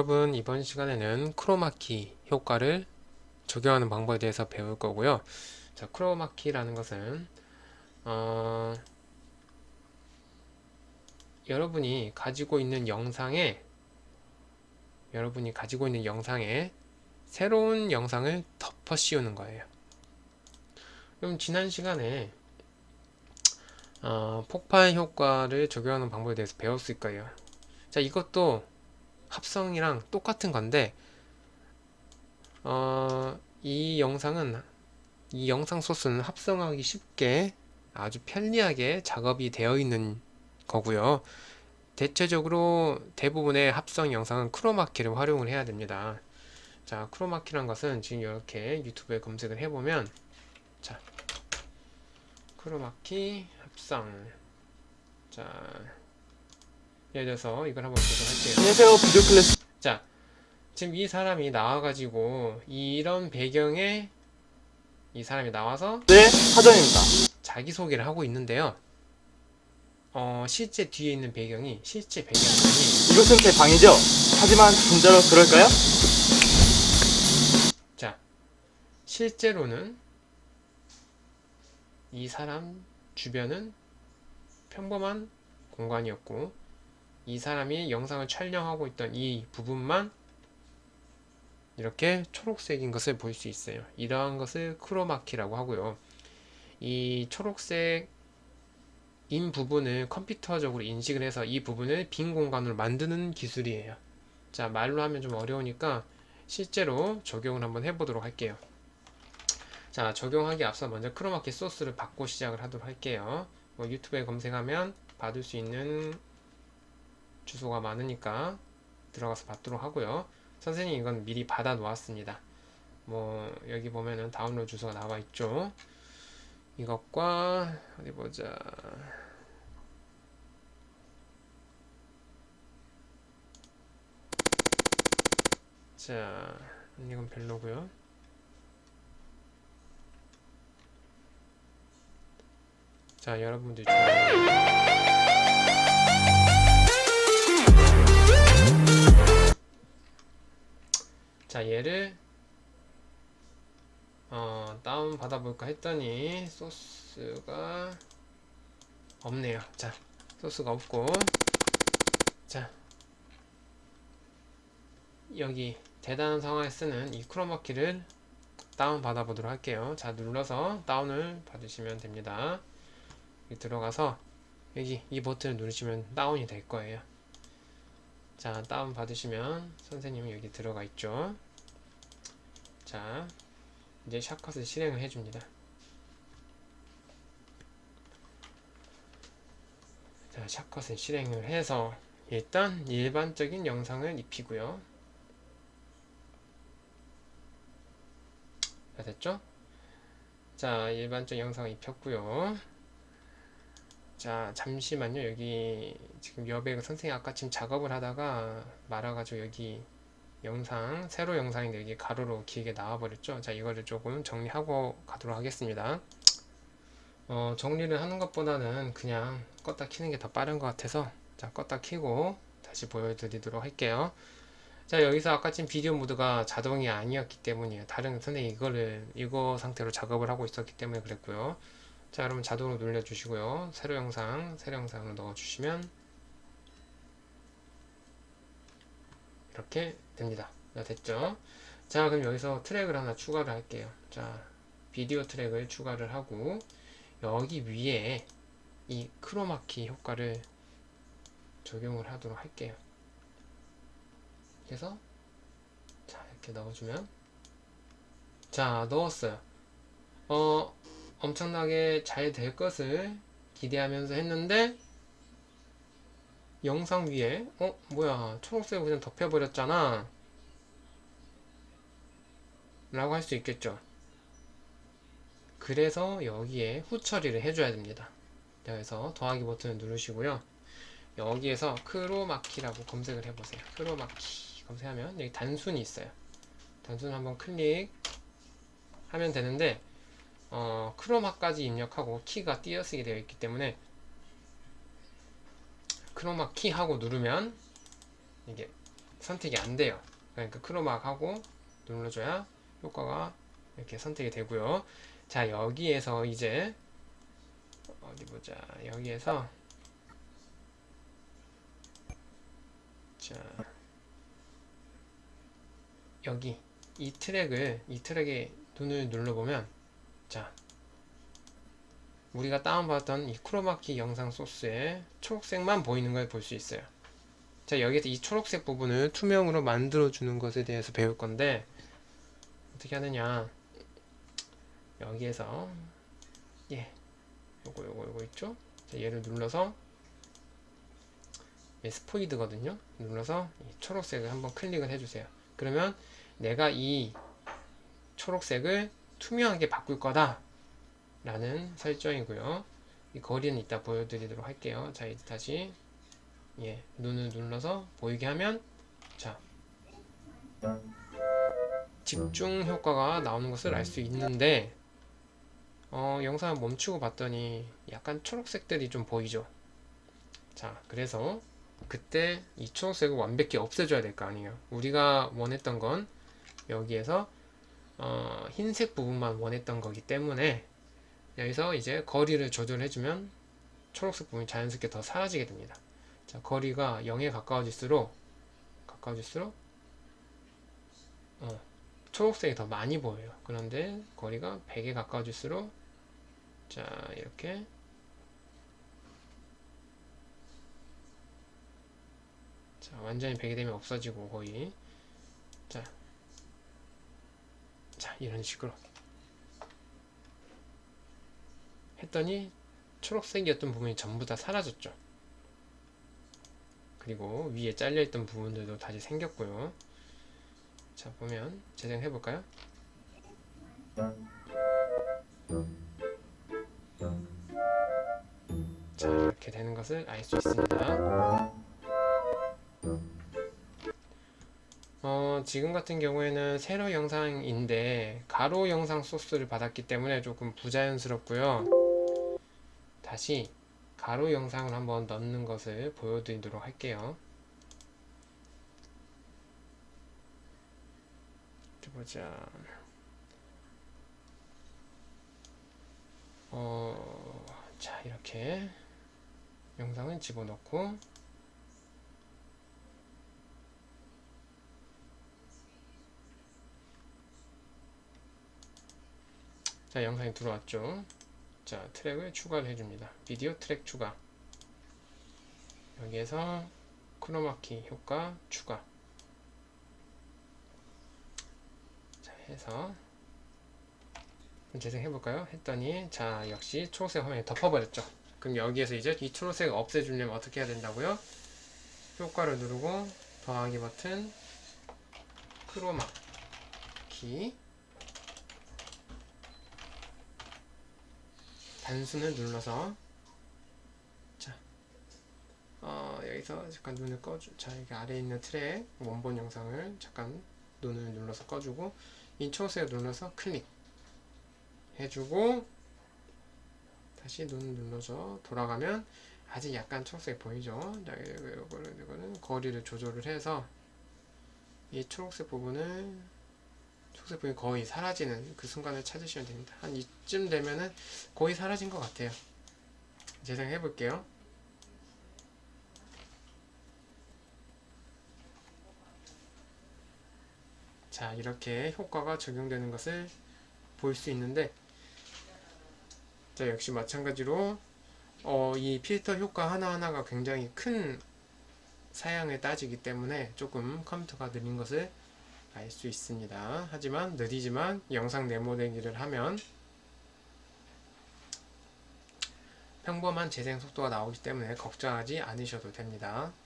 여러분 이번 시간에는 크로마키 효과를 적용하는 방법에 대해서 배울 거고요. 자, 크로마키라는 것은 어, 여러분이 가지고 있는 영상에 여러분이 가지고 있는 영상에 새로운 영상을 덮어 씌우는 거예요. 그럼 지난 시간에 어, 폭발 효과를 적용하는 방법에 대해서 배웠을 거예요. 자, 이것도 합성이랑 똑같은 건데, 어, 이 영상은, 이 영상 소스는 합성하기 쉽게 아주 편리하게 작업이 되어 있는 거고요. 대체적으로 대부분의 합성 영상은 크로마키를 활용을 해야 됩니다. 자, 크로마키란 것은 지금 이렇게 유튜브에 검색을 해보면, 자, 크로마키 합성. 자, 예를 들어서 이걸 한번 보도록 할게요. 안녕하세요. 비디오 클래스. 자, 지금 이 사람이 나와가지고 이런 배경에 이 사람이 나와서 네, 하정입니다. 자기 소개를 하고 있는데요. 어, 실제 뒤에 있는 배경이 실제 배경이 이곳은 제 방이죠. 하지만 진짜로 그럴까요? 자, 실제로는 이 사람 주변은 평범한 공간이었고 이 사람이 영상을 촬영하고 있던 이 부분만 이렇게 초록색인 것을 볼 수 있어요. 이러한 것을 크로마키라고 하고요. 이 초록색 인 부분을 컴퓨터적으로 인식을 해서 이 부분을 빈 공간으로 만드는 기술이에요. 자, 말로 하면 좀 어려우니까 실제로 적용을 한번 해보도록 할게요. 자, 적용하기 앞서 먼저 크로마키 소스를 받고 시작을 하도록 할게요. 뭐 유튜브에 검색하면 받을 수 있는 주소가 많으니까 들어가서 받도록 하고요. 선생님 이건 미리 받아 놓았습니다. 뭐 여기 보면은 다운로드 주소가 나와 있죠. 이것과 어디 보자. 자, 이건 별로고요. 자, 여러분들 좋아요. 자, 얘를 어, 다운 받아볼까 했더니 소스가 없네요. 자, 소스가 없고 자, 여기 대단한 상황에 쓰는 이 크로마 키를 다운 받아보도록 할게요. 자, 눌러서 다운을 받으시면 됩니다. 여기 들어가서 여기 이 버튼을 누르시면 다운이 될 거예요. 자, 다운 받으시면 선생님이 여기 들어가 있죠. 자, 이제 샷컷을 실행을 해줍니다. 자, 샷컷을 실행을 해서 일단 일반적인 영상을 입히고요. 자, 됐죠? 자, 일반적 영상을 입혔고요. 자, 잠시만요. 여기 지금 여배우 선생님 아까 지금 작업을 하다가 말아가지고 여기 영상, 세로 영상인데 여기 가로로 길게 나와버렸죠. 자, 이거를 조금 정리하고 가도록 하겠습니다. 어, 정리를 하는 것보다는 그냥 껐다 키는 게 더 빠른 것 같아서 자, 껐다 키고 다시 보여드리도록 할게요. 자, 여기서 아까 지금 비디오 모드가 자동이 아니었기 때문이에요. 다른 선생님이 이거를 이거 상태로 작업을 하고 있었기 때문에 그랬고요. 자, 여러분 자동으로 눌러주시고요. 세로 영상, 세로 영상을 넣어주시면 이렇게 됩니다. 자, 됐죠? 자, 그럼 여기서 트랙을 하나 추가를 할게요. 자, 비디오 트랙을 추가를 하고 여기 위에 이 크로마키 효과를 적용을 하도록 할게요. 그래서 자, 이렇게 넣어주면 자, 넣었어요. 어, 엄청나게 잘 될 것을 기대하면서 했는데 영상 위에 어? 뭐야 초록색 그냥 덮여버렸잖아. 라고 할 수 있겠죠. 그래서 여기에 후 처리를 해줘야 됩니다. 자, 그래서 더하기 버튼을 누르시고요. 여기에서 크로마키라고 검색을 해보세요. 크로마키 검색하면 여기 단순이 있어요. 단순 한번 클릭 하면 되는데 어, 크로마까지 입력하고 키가 띄어쓰기 되어 있기 때문에 크로마 키 하고 누르면 이게 선택이 안 돼요. 그러니까 크로마 하고 눌러줘야 효과가 이렇게 선택이 되고요. 자 여기에서 이제 어디 보자 여기에서 자 여기 이 트랙을 이 트랙에 눈을 눌러보면 자 우리가 다운받았던 이 크로마키 영상 소스에 초록색만 보이는 걸 볼 수 있어요. 자 여기서 이 초록색 부분을 투명으로 만들어 주는 것에 대해서 배울 건데 어떻게 하느냐. 여기에서 예 요거 요거 요거 있죠? 자, 얘를 눌러서 얘 스포이드거든요. 눌러서 이 초록색을 한번 클릭을 해주세요. 그러면 내가 이 초록색을 투명하게 바꿀 거다 라는 설정이고요. 이 거리는 이따 보여드리도록 할게요. 자 이제 다시 예 눈을 눌러서 보이게 하면 자 집중 효과가 나오는 것을 알 수 있는데 어, 영상을 멈추고 봤더니 약간 초록색들이 좀 보이죠? 자 그래서 그때 이 초록색을 완벽히 없애줘야 될 거 아니에요. 우리가 원했던 건 여기에서 어, 흰색 부분만 원했던 거기 때문에 여기서 이제 거리를 조절해주면 초록색 부분이 자연스럽게 더 사라지게 됩니다 자 거리가 0에 가까워질수록 가까워질수록 어, 초록색이 더 많이 보여요. 그런데 거리가 100에 가까워질수록 자 이렇게 자 완전히 100이 되면 없어지고 거의 자, 자 이런 식으로 했더니 초록색이었던 부분이 전부 다 사라졌죠. 그리고 위에 잘려있던 부분들도 다시 생겼고요. 자 보면 재생해 볼까요? 자 이렇게 되는 것을 알 수 있습니다. 지금 같은 경우에는 세로 영상인데 가로 영상 소스를 받았기 때문에 조금 부자연스럽고요. 다시 가로 영상을 한번 넣는 것을 보여드리도록 할게요. 보자. 어, 자, 이렇게 영상을 집어넣고 자, 영상이 들어왔죠. 자, 트랙을 추가를 해줍니다. 비디오 트랙 추가. 여기에서 크로마키 효과 추가. 자, 해서 재생해 볼까요? 했더니 자, 역시 초록색 화면이 덮어버렸죠. 그럼 여기에서 이제 이 초록색을 없애주려면 어떻게 해야 된다고요? 효과를 누르고 더하기 버튼 크로마 키 단순을 눌러서. 자. 어, 여기서 잠깐 눈을 꺼주 자 여기 아래에 있는 트랙 원본 영상을 잠깐 눈을 눌러서 꺼주고 이 초록색을 눌러서 클릭. 해주고 다시 눈을 눌러서 돌아가면 아직 약간 초록색 보이죠? 자 이거는 거리를 조절을 해서 이 초록색 부분을 초록색 부분이 거의 사라지는 그 순간을 찾으시면 됩니다. 한 이쯤 되면은 거의 사라진 것 같아요. 재생해 볼게요. 자, 이렇게 효과가 적용되는 것을 볼 수 있는데, 자, 역시 마찬가지로, 어, 이 필터 효과 하나하나가 굉장히 큰 사양을 따지기 때문에 조금 컴퓨터가 느린 것을 알 수 있습니다. 하지만 느리지만 영상 네모내기를 하면 평범한 재생 속도가 나오기 때문에 걱정하지 않으셔도 됩니다.